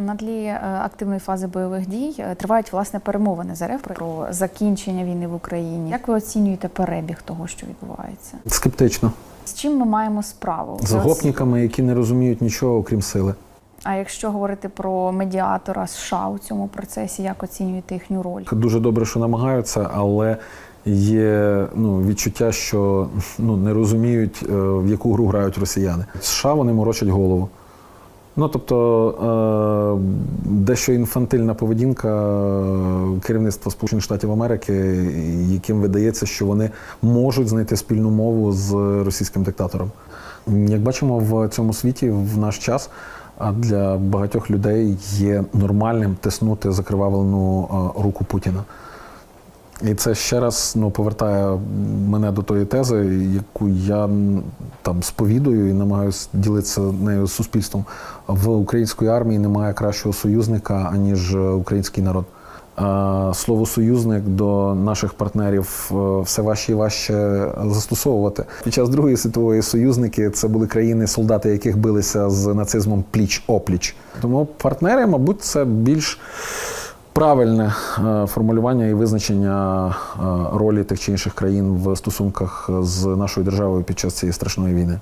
На тлі е, активної фази бойових дій е, тривають власне перемовини з РФ про закінчення війни в Україні. Як ви оцінюєте перебіг того, що відбувається? Скептично. З чим ми маємо справу? З гопниками, які не розуміють нічого, окрім сили. А якщо говорити про медіатора США у цьому процесі, як оцінюєте їхню роль? Дуже добре, що намагаються, але є ну, відчуття, що ну, не розуміють, е, в яку гру грають росіяни. США вони морочать голову. Ну, тобто е, дещо інфантильна поведінка е, керівництва Сполучених Штатів Америки, яким видається, що вони можуть знайти спільну мову з російським диктатором. Як бачимо в цьому світі в наш час, а для багатьох людей є нормальним тиснути закривавлену е, руку Путіна. І це ще раз ну, повертає мене до тої тези, яку я там сповідую і намагаюся ділитися нею з суспільством. В української армії немає кращого союзника, аніж український народ. Слово союзник до наших партнерів е, все важче і важче застосовувати. Під час Другої світової союзники це були країни, солдати яких билися з нацизмом пліч опліч. Тому партнери, мабуть, це більш правильне е, формулювання і визначення е, ролі тих чи інших країн в стосунках з нашою державою під час цієї страшної війни.